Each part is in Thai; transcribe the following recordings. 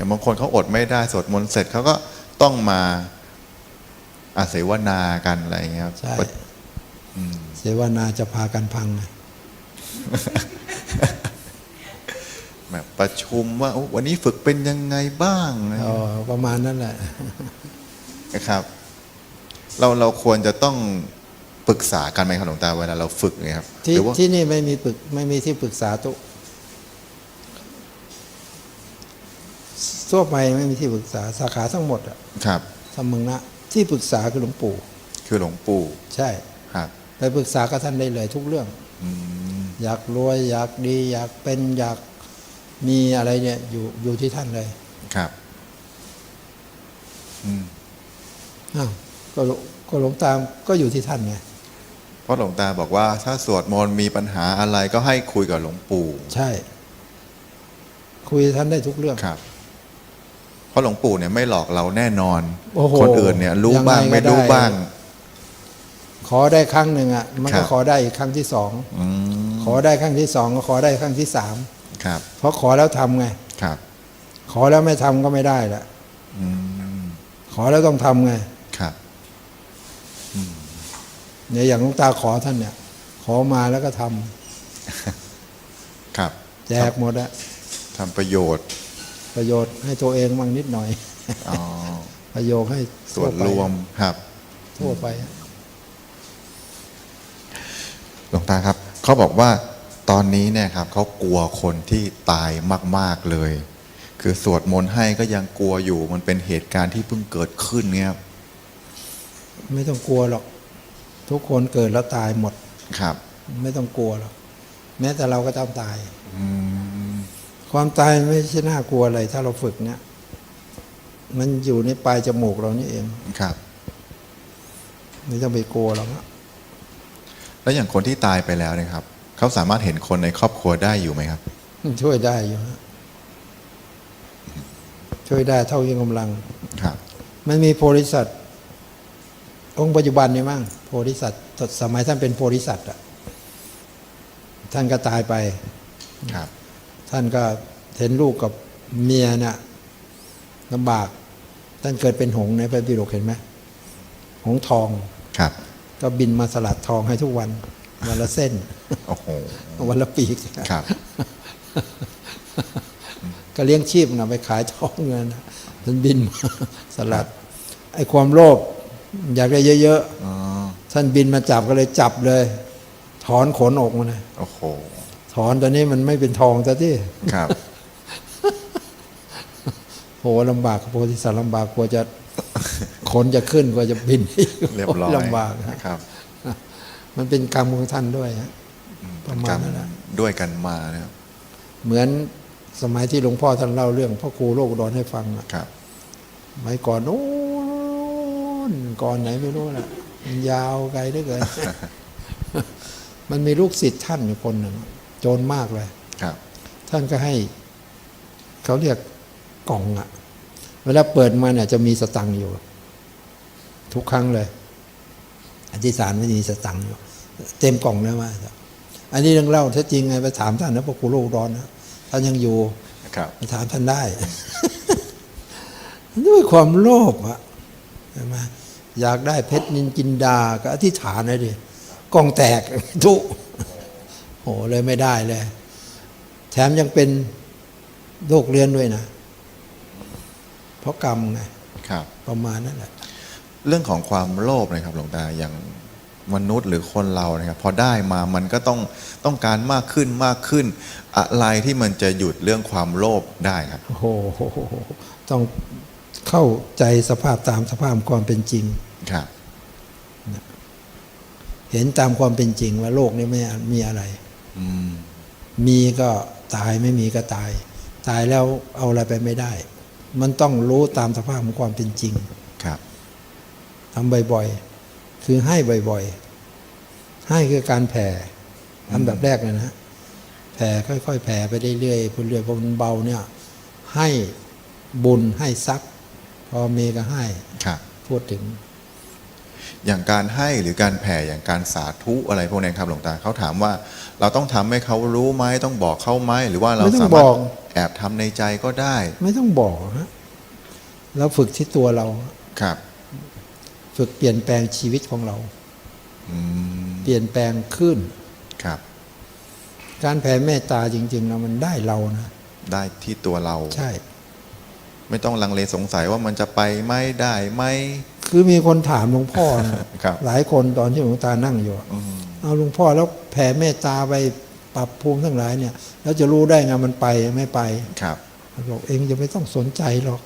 อย่างบางคนเขาอดไม่ได้สวดมนต์เสร็จเขาก็ต้องมาอาเสวนากันอะไรอย่างเงี้ยครับใช่อืมเสวนาจะพากันพังไงแบบประชุมว่าโอ้วันนี้ฝึกเป็นยังไงบ้างนะอ๋อประมาณนั้นแหละนะครับ เราเราควรจะต้องปรึกษากันไหมครับหลวงตาเวลาเราฝึกเนี่ยครับที่หรือว่าที่นี่ไม่มีปรึกไม่มีที่ปรึกษาตุ ทั่วไปไม่มีที่ปรึกษาสาขาทั้งหมดอะครับทำเมืองนะที่ปรึกษาคือหลวงปู่ คือหลวงปู่ใช่ ครับ ไปปรึกษากับท่านได้เลยทุกเรื่อง อืมอยากรวยอยากดีอยากเป็นอยากมีอะไรเนี่ยอยู่อยู่ที่ท่านเลยครับ อืมอ้าวก็หลวก็หลวงตามก็อยู่ที่ท่านไงเพราะหลวงตาบอกว่า ถ้าสวดมนต์มีปัญหาอะไรก็ให้คุยกับหลวงปู่ ใช่ คุยกับท่านได้ทุกเรื่อง ครับ เพราะหลวงปู่เนี่ยไม่หลอกเราแน่นอน โอ้โหคนอื่นเนี่ยรู้บ้างยังไงก็ไม่รู้ได้ บ้าง ขอได้ครั้งหนึ่งอะมันครัก็บ ขอได้อีกครั้งที่สองอืมขอได้ครั้งที่สองก็ขอได้ครั้งที่สามครับเพราะขอแล้วทำไง ครับขอแล้วไม่ทำก็ไม่ได้ละอืมขอแล้วต้องทำไงครับเนี่ยอย่างหลวงตาขอท่านเนี่ย ขอมาแล้วก็ทำครับแจกหมดอะทำประโยชน์ ประโยชน์ให้ตัวเองบ้างนิดหน่อยอ๋อประโยชน์ให้ส่วนรวมครับ ทั่วไปอะหลวงตาครับเขาบอกว่าตอนนี้เนี่ยครับเขากลัวคนที่ตายมาก ๆเลย คือสวดมนต์ให้ก็ยังกลัวอยู่มันเป็นเหตุการณ์ที่เพิ่งเกิดขึ้นเนี่ยครับไม่ต้องกลัวหรอก ทุกคนเกิดแล้วตายหมดครับ ไม่ต้องกลัวหรอกแม้แต่เราก็ต้องตาย อืม ความตายไม่ใช่น่ากลัวอะไร ถ้าเราฝึกเนี่ย มันอยู่ในปลายจมูกเรานี่เองครับไม่ต้องไปกลัวหรอกนะแล้วอย่างคนที่ตายไปแล้วเนี่ยครับ เขาสามารถเห็นคนในครอบครัวได้อยู่ไหมครับ ช่วยได้อยู่ฮะช่วยได้เท่าที่กำลังครับ มันมีโพธิสัตว์องค์ปัจจุบันนี่มั่งโพธิสัตว์สมัยท่านเป็นโพธิสัตว์อะท่านก็ตายไปครับ ท่านก็เห็นลูกกับเมียเนี่ยลำบาก ท่านเกิดเป็นหงส์ในพระปิฎกเห็นไหมหงส์ทองครับ ก็บินมาสลัดทองให้ทุกวัน วันละเส้นโอ้โหวันละปีกครับ ก็เลี้ยงชีพนะไปขายทองเงินนะท่านบินมาสลัด ไอ้ความโลภอยากได้เยอะอ๋อๆท่านบินมาจับก็เลยจับเลย ถอนขนออกมาเลยโอ้โห ถอนตอนนี้มันไม่เป็นทองซะที่ครับโหลำบากโพธิสัตว์ลำบากกว่าจะขนจะขึ้นกว่าจะบินเรียบร้อยลำบากนะนะครับ มันเป็นกรรมของท่านด้วยฮะประมาณนั้นแหละด้วยกันมานะครับเหมือนสมัยที่หลวงพ่อท่านเล่าเรื่องพ่อครูโลกอุดอนให้ฟังอะครับสมัยก่อนโน้นก่อนไหนไม่รู้นะมันยาวไกลเหลือเกินมันมีลูกศิษย์ท่านอยู่คนหนึ่ง โจรมากเลยครับ ท่านก็ให้เขาเรียกกล่องอะเวลาเปิดมาเนี่ยจะมีสตังค์อยู่ ทุกครั้งเลยอธิษฐานไม่มีสตังค์อยู่เต็มกล่องเลยว่าอันนี้เรื่องเล่าถ้าจริงไงไปถามท่านนะพระครูโลกอุดอนนะท่านยังอยู่ครับไปถามท่านได้ ด้วยความโลภอะใช่ไหมอยากได้เพชรนินจินดาก็อธิษฐานเลยดิกล้องแตกทุ โอ้เลยไม่ได้เลย แถมยังเป็นโรคเรื้อนด้วยนะ เพราะกรรมไงครับ ประมาณนั้นแหละ เรื่องของความโลภนะครับหลวงตาอย่างมนุษย์หรือคนเรานะครับ พอได้มามันก็ต้องต้องการมากขึ้นมากขึ้น อะไรที่มันจะหยุดเรื่องความโลภได้ครับโอ้โหต้องเข้าใจสภาพตามสภาพความเป็นจริงครับ เห็นตามความเป็นจริงว่าโลกนี้ไม่มีอะไรอื มมีก็ตายไม่มีก็ตาย ตายแล้วเอาอะไรไปไม่ได้ มันต้องรู้ตามสภาพของความเป็นจริงครับทำบ่อยๆ คือให้บ่อยๆ ให้คือการแผ่อันดับแรกเลยนะแผ่ค่อยๆ แผ่ไปเรื่อยๆเรื่อยๆพอมันเบาเนี่ย ให้บุญให้ซัก พอมีก็ให้ครับพูดถึง อย่างการให้หรือการแผ่อย่างการสาธุอะไรพวกนี้ครับหลวงตาเขาถามว่า เราต้องทำให้เขารู้ไหมต้องบอกเขาไหมหรือว่าเราไม่ต้อสางมารบถอกแอบทำในใจก็ได้ ไม่ต้องบอกฮะเราฝึกที่ตัวเราครับ ฝึกเปลี่ยนแปลงชีวิตของเราอืมเปลี่ยนแปลงขึ้นครับ การแผ่เมตตาจริงๆแล้วมันได้เรานะได้ที่ตัวเราใช่ ไม่ต้องลังเลสงสัยว่ามันจะไปไหมได้ไหมคือมีคนถามหลวงพ่อนะครับ หลายคนตอนที่หลวงตานั่งอยู่อะอืมเอาหลวงพ่อแล้วแผ่เมตตาไปปรับภูมิทั้งหลายเนี่ย แล้วจะรู้ได้ไงมันไปไม่ไปครับบอกเองจะไม่ต้องสนใจหรอก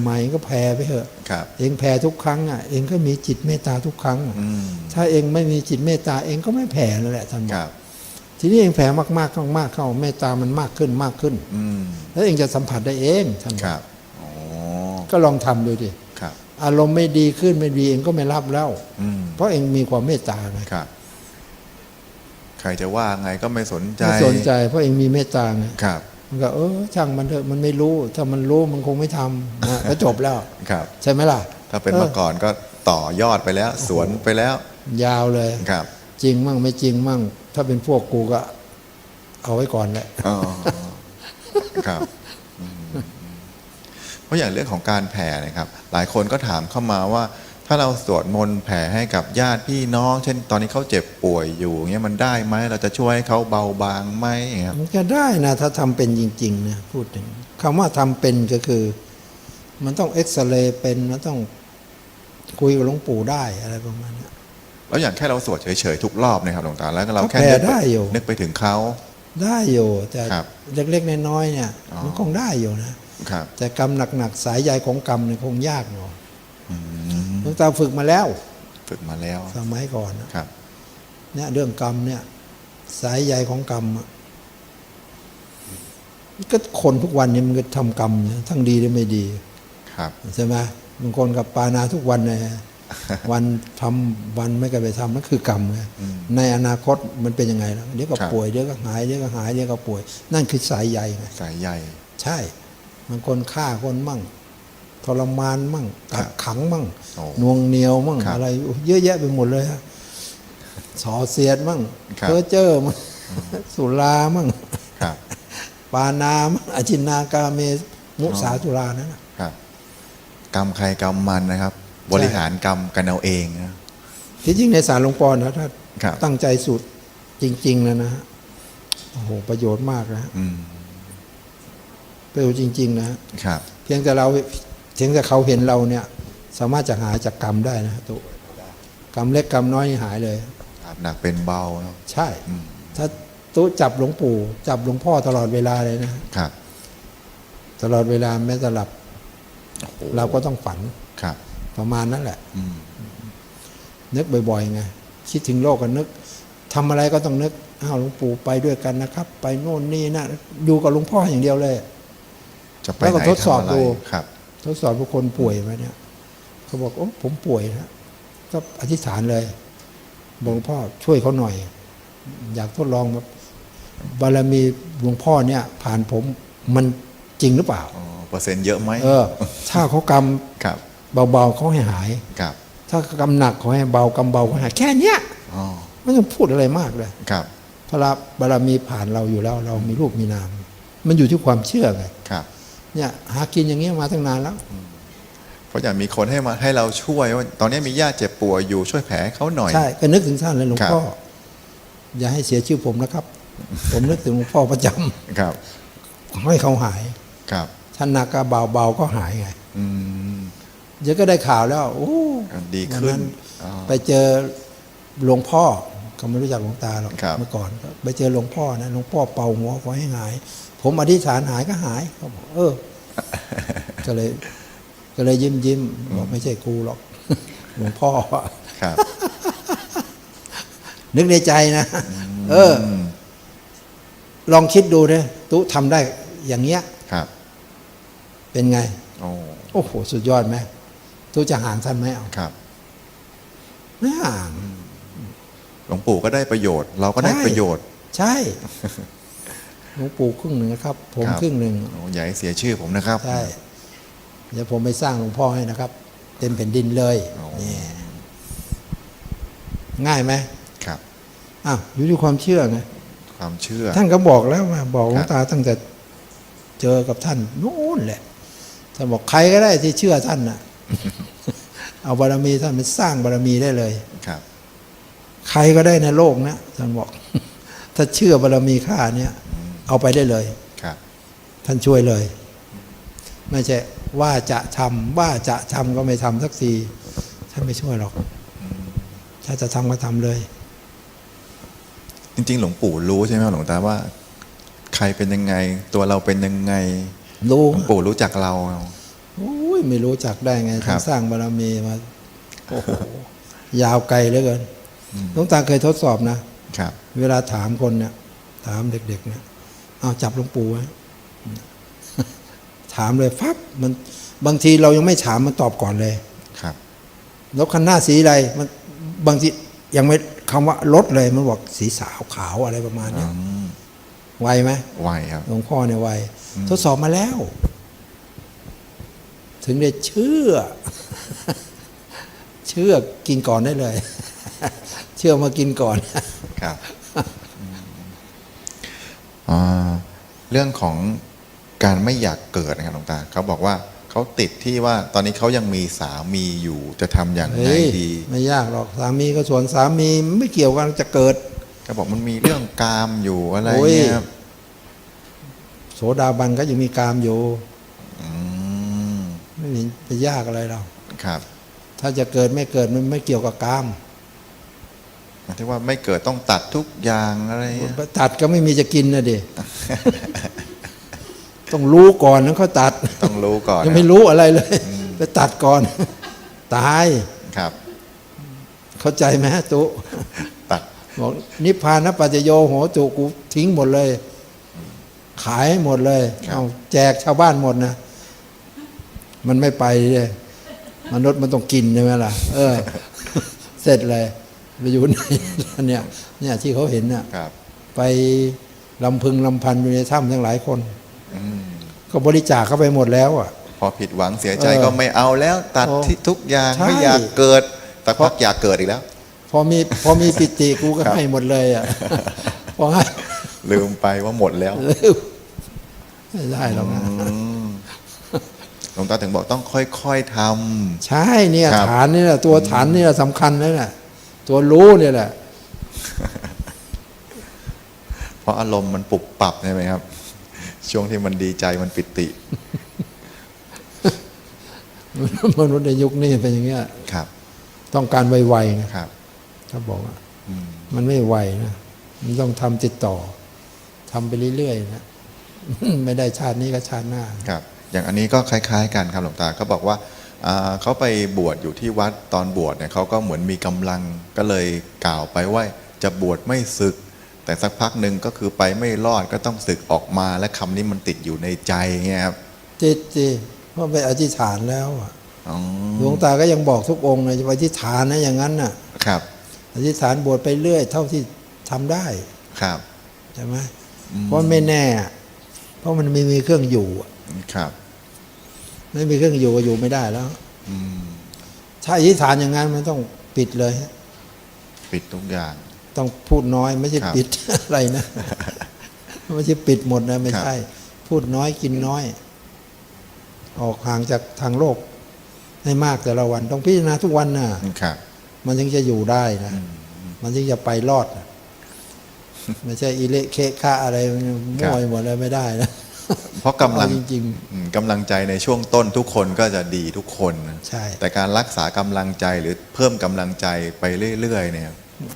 ใหม่ๆก็แผ่ไปเถอะครับเองแผ่ทุกครั้งอะ เองก็มีจิตเมตตาทุกครั้งอะอืมถ้าเองไม่มีจิตเมตตาเองก็ไม่แผ่นั่นแหละท่านบคอกรับ ทีนี้เองแผ่มากๆเข้ามากเข้าเมตตามันมากขึ้นมากขึ้น อืมแล้วเองจะสัมผัสได้เองท่านบคอกรับอ๋อก็ลองทำดูดิครับ อารมณ์ไม่ดีขึ้นไม่ดีเองก็ไม่รับแล้วอืมเพราะเองมีความเมตตาไงครับ ใครจะว่าไงก็ไม่สนใจไม่สนใจเพราะเองมีเมตตาไงครับมันก็เออช่างมันเถอะมันไม่รู้ ถ้ามันรู้มันคงไม่ทำนะก็จบแล้วครับ ใช่ไหมล่ะ ถ้าเป็นเออเมื่อก่อนก็ต่อยอดไปแล้ว สวนไปแล้ว ยาวเลยครับ จริงมั่งไม่จริงมั่ง ถ้าเป็นพวกกูก็เอาไว้ก่อนแหละอ๋อครับอืมเพราะอย่างเรื่องของการแผ่นะครับ หลายคนก็ถามเข้ามาว่า ถ้าเราสวดมนต์แผ่ให้กับญาติพี่น้อง เช่น ตอนนี้เขาเจ็บป่วยอยู่เงี้ยมันได้ไหมเราจะช่วยให้เขาเบาบางไหมอย่างเงี้ยครับมันก็ได้นะถ้าทำเป็นจริงๆนะพูดถึงคำว่าทำเป็นก็คือ มันต้องเอ็กซเรย์เป็นมันต้องคุยกับหลวงปู่ได้อะไรประมาณเนี้ย แล้วอย่างแค่เราสวดเฉยๆทุกรอบนะครับหลวงตาแล้วก็เราก็แค่แผ่นึกได้อยู่ นึกไปถึงเขา ได้อยู่แต่ครับเล็กๆน้อยๆเนี่ยอ๋อ มันคงได้อยู่นะครับ แต่กรรมหนักๆสายใยของกรรมเนี่ยคงยากหน่อยอืมหลวงตาฝึกมาแล้วฝึกมาแล้วสมัยก่อนนะครับ เนี่ยเรื่องกรรมเนี่ย สายใยของกรรมอะก็คนทุกวันเนี่ยมันก็ทำกรรมนะทั้งดีและไม่ดี ครับ ใช่ไหมบางคนกับปานาทุกวันเลย วันทำวันไม่ก็ไปทำนั่นคือกรรมไงอืมในอนาคตมันเป็นยังไงล่ะเดี๋ยวก็ครับป่วยเดี๋ยวก็หายเดี๋ยวก็หายเดี๋ยวก็ป่วย นั่นคือสายใยไงสายใยใช่บางคนฆ่าคนมั่ง ทรมานมั่งครักับกขังมั่งโอ้นวงเหนียวมั่งครับอะไร เยอะแยะไปหมดเลยฮะสอเสียดมั่งครับเพ้อเจ้อมั่งสุรามั่งครับปานามั่งอจินนากาเมมุสาจุรานั่นน่ะครับกรรมใครกรรมมันนะครับ บริหารกรรมกันเอาเองนะที่จริงในสารหลวงปอนะถ้าครับตั้งใจสุดจริง ๆ นะนะฮะโอ้โหประโยชน์มากนะฮะอืมประโยชน์จริง ๆนะฮะครับเพียงแต่เราเพียงแต่เขาเห็นเราเนี่ย สามารถจะหายจากกรรมได้นะตุกรรมเล็กกรรมน้อยนี่หายเลยครับหนักเป็นเบาเนอะใช่อืมถ้าตุจับหลวงปู่ จับหลวงพ่อตลอดเวลาเลยนะครับ ตลอดเวลาแม้แต่หลับโอ้โหเราก็ต้องฝันครับ ประมาณนั้นแหละอืมนึกบ่อยๆไงคิดถึงโลกก็นึกทำอะไรก็ต้องนึกอ้าวหลวงปู่ไปด้วยกันนะครับ ไปโน่นนี่นะอยู่กับหลวงพ่ออย่างเดียวเลย จะไปแล้วก็ไหนทดสอบทำอะไรดูครับ ทดสอบบุคคลป่วยมาเนี่ยเขาบอกโอ้ผมป่วยนะก็อธิษฐานเลยบอกหลวงพ่อช่วยเขาหน่อย อยากทดลองแบบบารมีหลวงพ่อเนี่ย ผ่านผมมันจริงหรือเปล่าอ๋อเปอร์เซ็นต์เยอะไหมเออถ้าเขากครับำ เบาๆเขาให้หายครับ ถ้ากำหนักเขาให้เบากำเบาเขาให้หายแค่เนี้ยอ๋อไม่ต้องพูดอะไรมากเลยครับพระบารมีผ่านเราอยู่แล้ว เรามีรูปมีนาม มันอยู่ที่ความเชื่อไงครับ เนี่ยหากินอย่างเงี้ยมาตั้งนานแล้วเพราะอย่างมีคนให้มาให้เราช่วยว่าตอนนี้มีญาติเจ็บป่วยอยู่ช่วยแผลให้เขาหน่อยใช่ก็นึกถึงท่านเลยหลวงครับพ่ออย่าให้เสียชื่อผมนะครับ ผมนึกถึงหลวงพ่อประจำครับให้เขาหายครับท่านหนักก็เบาเบาๆก็หายไง อืม เดี๋ยวก็ได้ข่าวแล้วโอ้ดีขึ้นวัอ๋อไปเจอหลวงพ่อก็ไม่รู้จักหลวงตาหรอกครับเมื่อก่อนก็ไปเจอหลวงพ่อนะหลวงพ่อเป่าหัวขอให้หาย ผมอธิษฐานหายก็หายเขาบอกเออ ก็เลย ก็เลยยิ้มยิ้มบอกไม่ใช่กูหรอก หลวงพ่อครับ นึกในใจนะเออมลองคิดดูนะตุ๊ทำได้อย่างเงี้ยครับ เป็นไง โอ้โอ้โหสุดยอดไหม ตุ๊จะห่างท่านไหมเอาครับ ไม่ห่าง หลวงปู่ก็ได้ประโยชน์ เราก็ได้ใช่ประโยชน์ ใช่ หลวงปู่ครึ่งหนึ่งนะครับ ผมครับครึ่งหนึ่งโอ้อย่าให้เสียชื่อผมนะครับ ใช่ เดี๋ยวผมไปสร้างหลวงพ่อให้นะครับ เต็มแผ่นดินเลยโอ้นี่คง่ายไหมครับอ้าวอยู่ที่ความเชื่อไงความเชื่อ ท่านก็บอกแล้วว่าบอกหลวครังบตาตั้งแต่เจอกับท่านนู่นแหละท่านบอกใครก็ได้ที่เชื่อท่านน่ะ เอาบารมีท่านไปสร้างบารมีได้เลยครับ ใครก็ได้ในโลกนะท่านบอก ถ้าเชื่อบารมีข้าเนี่ยเอาไปได้เลยครับ ท่านช่วยเลย ไม่ใช่ว่าจะทำว่าจะทำก็ไม่ทำสักทีท่านไม่ช่วยหรอก ถ้าจะทำก็ทำเลย จริง ๆ หลวงปู่รู้ใช่ไหมครับหลวงตาว่า ใครเป็นยังไง ตัวเราเป็นยังไงรู้หลวงปู่รู้จักเราโอ้ย ไม่รู้จักได้ไงครัท่าบนสร้างบารมีมาโอ้โหยาวไกลเหลือเกินหลวงตาเคยทดสอบนะครับ เวลาถามคนเนี่ย ถามเด็ก ๆ เนี่ยเอาจับหลวงปู่ไว้ถามเลยฟับมันบางทีเรายังไม่ถามมันตอบก่อนเลยครับแล้วคันหน้าสีอะไรมันบางทียังไม่คำว่ารถเลยมันบอกสีสาวขาวอะไรประมาณอืเนี้ยมไวไหมไวครับหลวงพ่อเนี่ยไวอืมทดสอบมาแล้ว ถึงได้เชื่อ เชื่อกินก่อนได้เลย เชื่อมากินก่อนครับอืมอ่าเรื่องของการไม่อยากเกิดนะครับหลวงตาเขาบอกว่าเขาติดที่ว่าตอนนี้เขายังมีสามีอยู่จะทำอย่างไรเฮ้ยดี ไม่ยากหรอกสามีก็ส่วนสามีไม่เกี่ยวกันจะเกิดเขาบอกมันมีเรื่องกามอยู่อะไรโอ้ยเงี้ยครับโสดาบันก็ยังมีกามอยู่อืม ไม่เห็นจะยากอะไรเราครับ ถ้าจะเกิดไม่เกิดมันไม่เกี่ยวกับกามที่ว่าไม่เกิดต้องตัดทุกอย่างอะไรเงี้ยตัดก็ไม่มีจะกินนะดิต้องรู้ก่อนแล้วเขาตัด ต้องรู้ก่อนยังไม่รู้อะไรเลย ไปตัดก่อน ตายครับ เข้าใจไหมฮะตุตัดบอกนิพพานปัจจโยโหตุกูทิ้งหมดเลย ขายให้หมดเลยเอาแจกชาวบ้านหมดนะ มันไม่ไปเลยมนุษย์มันต้องกินใช่ไหมล่ะ เออ เสร็จเลยไปอยู่ไหนเนี่ยเนี่ยที่เขาเห็นน่ะครับ ไปลำพึงลำพันอยู่ในถ้ำทั้งหลายคน อืมก็บริจาคเข้าไปหมดแล้วอะ พอผิดหวังเสียใจเออก็ไม่เอาแล้ว ตัดโอ้ที่ทุกอย่างใช่ ไม่อยากเกิด แต่พักอยากเกิดอีกแล้ว พอมีพอมีปิติกูก็ครับให้หมดเลยอะพอให้ลืมไปว่าหมดแล้ว ไม่ได้หรอกนะ อืมห ลวงตาถึงบอกต้องค่อยๆทำใช่เนี่ยครับฐานนี่แหละตัวฐานนี่แหละสำคัญนั่นแหละตัวรู้เนี่ยแหละ เพราะอารมณ์มันปรับปรับใช่ไหมครับ ช่วงที่มันดีใจมันปิติมนุษย์ในยุคนี้เป็นอย่างเงี้ยครับ ต้องการไวๆนะครับเขาบอกว่าอืมมันไม่ไวนะมันต้องทำติดต่อทำไปเรื่อยๆนะไม่ได้ชาตินี้ก็ชาติหน้าครับ อย่างอันนี้ก็คล้าย ๆ กันครับหลวงตาเขาบอกว่าอ่าเขาไปบวชอยู่ที่วัดตอนบวชเนี่ยเขาก็เหมือนมีกำลังก็เลยกล่าวไปว่าจะบวชไม่ศึก แต่สักพักหนึ่งก็คือไปไม่รอดก็ต้องศึกออกมาและคำนี้มันติดอยู่ในใจเงี้ยครับจิตจิเพราะไปอธิษฐานแล้วอะอ๋อหลวงตาก็ยังบอกทุกองค์เลยจะไปอธิษฐานนะอย่างนั้นน่ะครับ อธิษฐานบวชไปเรื่อย เท่าที่ทำได้ครับใช่ไหมอืมเพราะไม่แน่อะเพราะมันไม่มีเครื่องอยู่อะครับ ไม่มีเครื่องอยู่ก็อยู่ไม่ได้แล้วอืมถ้าอธิษฐานอย่างนั้นมันต้องปิดเลย ปิดทุกอย่าง ต้องพูดน้อยไม่ใช่ครับปิดอะไรนะไม่ใช่ปิดหมดนะไม่ใช่ พูดน้อยกินน้อย ออกห่างจากทางโลกให้มากแต่ละวัน ต้องพิจารณาทุกวันน่ะครับมันถึงจะอยู่ได้นะ มันถึงจะไปรอดน่ะไม่ใช่อิเละเคคะอะไรมันมั่วไปหมดเลยไม่ได้นะ เพราะกำลังเอาจริงอืมกำลังใจในช่วงต้นทุกคนก็จะดีทุกคนนะใช่แต่การรักษากำลังใจหรือเพิ่มกำลังใจไปเรื่อยๆเนี่ย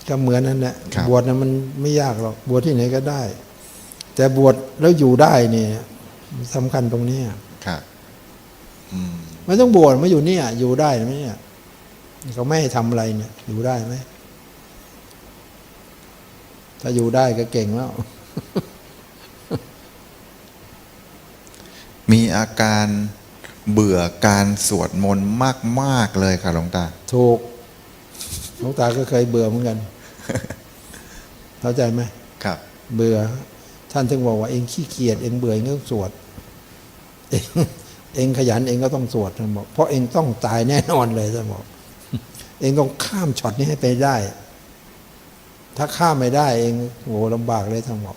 ก็เหมือนนั่นแหละครับบวชนะมันไม่ยากหรอกบวชที่ไหนก็ได้ แต่บวชแล้วอยู่ได้เนี่ยมันสำคัญตรงเนี้ยครับอืมไม่ต้องบวชไม่อยู่เนี่ย อยู่ได้ไหมเนี่ยเขาไม่ให้ทำอะไรเนี่ย อยู่ได้ไหมถ้าอยู่ได้ก็เก่งแล้ว มีอาการเบื่อการสวดมนต์มาก ๆ เลยค่ะหลวงตา ถูกหลวงตาก็เคยเบื่อเหมือนกัน เข้าใจไหมครับ เบื่อ ท่านถึงบอกว่าเองขี้เกียจเองเบื่อเองก็ต้องสวด เองเองขยันเองก็ต้องสวดท่านบอกเพราะเองต้องตายแน่นอนเลยท่านบอกเองต้องข้ามช็อตนี้ให้ไปได้ ถ้าข้ามไม่ได้เองโหลำบากเลยทั้งหมด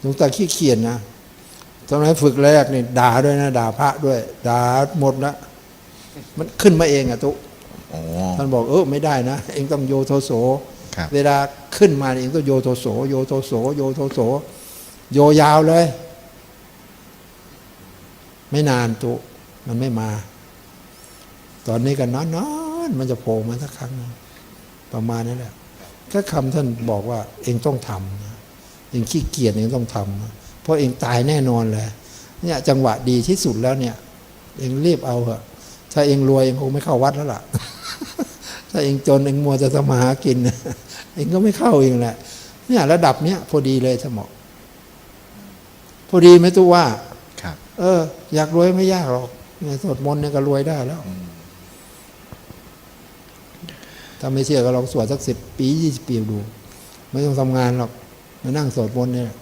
หลวงตาขี้เกียจนะ ตอนนั้นฝึกแรกนี่ด่าด้วยนะด่าพระด้วยด่าหมดละมันขึ้นมาเองอะตุโอ้ท่านบอกเออไม่ได้นะ เองต้องโยโทโสครับเวลาขึ้นมาเองก็โยโทโส โยโทโส โยโทโส โยยาวเลย ไม่นานตุมันไม่มา ตอนนี้ก็นอนๆมันจะโผล่มาสักครั้งหนึ่งประมาณนั้นแหละแค่คำท่านบอกว่า เองต้องทำนะเองขี้เกียจเองต้องทำนะ เพราะเองตายแน่นอนเลยเนี่ยจังหวะดีที่สุดแล้วเนี่ย เองรีบเอาเถอะถ้าเองรวยเองคงไม่เข้าวัดแล้วล่ะ ถ้าเองจนเองมัวจะทำมาหากินเองก็ไม่เข้าเองแหละเนี่ยระดับเนี้ยพอดีเลยสมองพอดีไหมตู้ว่าครับ เออ อยากรวยไม่ยากหรอกเนี่ยสวดมนต์เนี่ยก็รวยได้แล้วอืมถ้าไม่เชื่อก็ลองสวดสักสิบปียี่สิบปีดู ไม่ต้องทำงานหรอกมานั่งสวดมนต์เนี่ย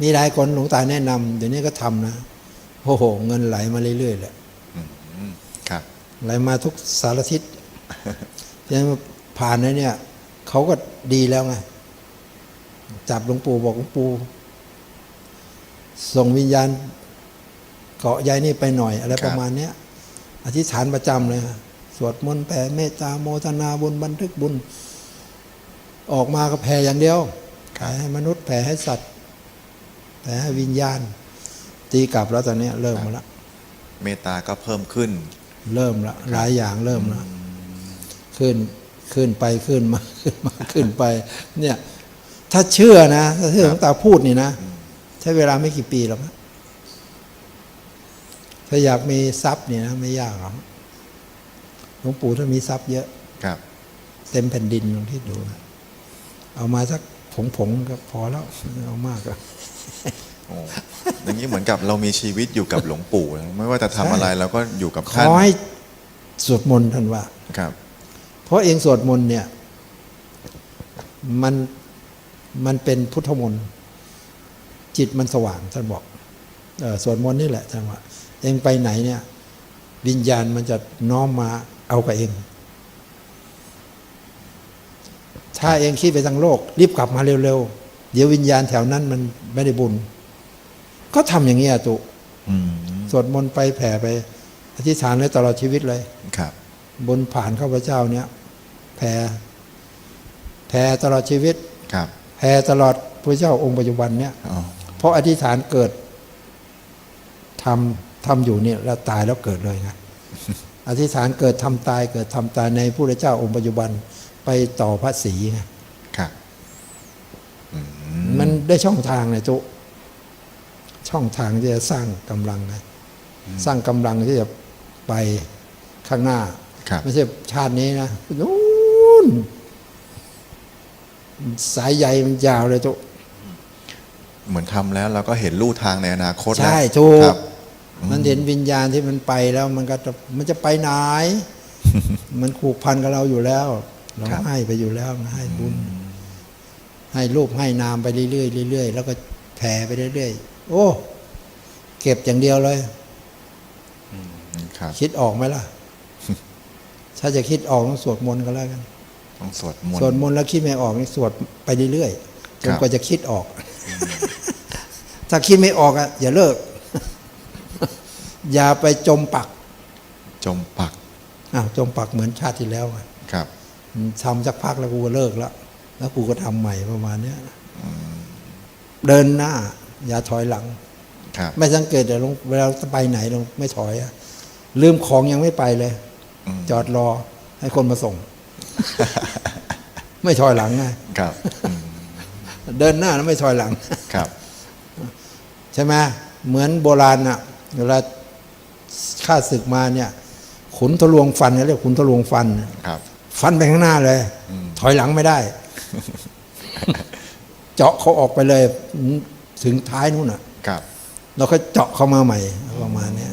มีหลายคนหลวงตาแนะนำเดี๋ยวนี้ก็ทำนะโอ้โห เงินไหลมาเรื่อยๆแหละอืมครับไหลมาทุกสารทิศเพราะฉะนั้นผ่านแล้วเนี่ยเขาก็ดีแล้วไงจับหลวงปู่บอกหลวงปู่ส่งวิญญาณเกาะยายนี่ไปหน่อย อะไรประมาณเนี้ยอธิษฐานประจำเลยฮะสวดมนต์แผ่เมตตาโมทนาบุญบันทึกบุญ ออกมาก็แผ่อย่างเดียวแผ่ให้มนุษย์แผ่ให้สัตว์ แผ่ให้วิญญาณ ตีกลับแล้วตอนเนี้ยเริ่มมาแล้วเมตตาก็เพิ่มขึ้น เริ่มละหลายอย่างเริ่มละขึ้นขึ้นไปขึ้นมาขึ้นมาขึ้นไป เนี่ย ถ้าเชื่อนะถ้าเชื่อหลวงตาพูดนี่นะใช้เวลาไม่กี่ปีหรอกนะถ้าอยากมีทรัพย์เนี่ยนะไม่ยากหรอกหลวงปู่ถ้ามีทรัพย์เยอะครับ เต็มแผ่นดินลองที่ดูนะเอามาสัก ผงผงๆก็พอแล้วไม่เอามากอะ โอ้อย่างนี้เหมือนกับเรามีชีวิตอยู่กับหลวงปู่นะไม่ว่าจะทำใช่อะไรเราก็อยู่กับขท่านอให้สวดมนต์ท่านว่า ครับ เพราะเองสวดมนต์เนี่ย มันมันเป็นพุทธมนต์จิตมันสว่างท่านบอกเออสวดมนต์นี่แหละท่านว่า เองไปไหนเนี่ย วิญญาณมันจะน้อมมาเอากับเอง ถ้าเองคิดไปทางโลก รีบกลับมาเร็วๆ เดี๋ยววิญญาณแถวนั้นมันไม่ได้บุญ ก็ทำอย่างนี้ยตุอืมสวดมนต์ไปแผ่ไป อธิษฐานเลยตลอดชีวิตเลยครับ บนผ่านข้าพเจ้าเนี่ยแผ่แผ่ตลอดชีวิตครับแผ่ตลอดพระเจ้าองค์ปัจจุบันเนี่ยอ๋อเพราะอธิษฐานเกิดทำทำอยู่เนี่ยแล้วตายแล้วเกิดเลยไงอธิษฐานเกิดทำตายเกิดทำตายในพระเจ้าองค์ปัจจุบัน ไปต่อพระศรีไงครับอืมมันได้ช่องทางเลยจุช่องทางที่จะสร้างกำลังไงสร้างกำลังที่จะไปข้างหน้าครับไม่ใช่ชาตินี้นะนู้นสายใยมันยาวเลยจุเหมือนทำแล้วเราก็เห็นลู่ทางในอนาคตแล้วใช่ถูกครับมันเห็นวิญญาณที่มันไปแล้ว มันก็จะมันจะไปไหน มันผูกพันกับเราอยู่แล้ว เราครับให้ไปอยู่แล้วให้บุญ ให้รูปให้นามไปเรื่อยๆเรื่อยๆแล้วก็แผ่ไปเรื่อยๆโอ้ เก็บอย่างเดียวเลยครับคิดออกไหมล่ะ ถ้าจะคิดออกต้องสวดมนต์ก็แล้วกันต้องสวดมนสวดต์มนต์แล้วคิดไม่ออกนี่สวดไปเรื่อยๆจครันบกว่าจะคิดออก ถ้าคิดไม่ออกอะอย่าเลิก อย่าไปจมปัก จมปักอ้าวจมปักเหมือนชาติที่แล้วอะครับ ทำสักพักแล้วกูก็เลิกแล้วแล้วกูก็ทำใหม่ประมาณเนี้ยเดินหน้า อย่าถอยหลังครับไม่สังเกตแต่ลงเวลาไปไหนลงไม่ถอยอะลืมของยังไม่ไปเลยอืมจอดรอให้คนมาส่ง ไม่ถอยหลังไงครับอืมเดินหน้าแล้วไม่ถอยหลังครับ ใช่ไหมเหมือนโบราณน่ะเวลาข้าศึกมาเนี่ย ขุนทะลวงฟันเขาเรียกขุนทะลวงฟันครับ ฟันไปข้างหน้าเลยอืมถอยหลังไม่ได้ เจาะเขาออกไปเลย ถึงท้ายนู่นน่ะครับเราก็เจาะเข้ามาใหม่ประมาณเนี้ย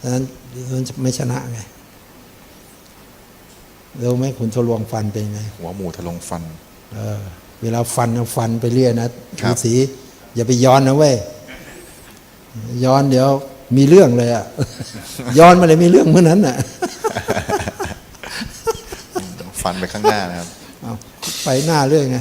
ดังนั้นมันไม่ชนะไงรู้ไหมขุนทะลวงฟันเป็นไง หัวหมูทะลงฟัน เออ เวลาฟันเอาฟันไปเรื่อยนะครับฤาษีอย่าไปย้อนนะเว้ยย้อนเดี๋ยวมีเรื่องเลยอะ ย้อนมาเลยมีเรื่องเมื่อนั้นน่ะฟ ฟันไปข้างหน้านะครับไปหน้าเรื่อยไง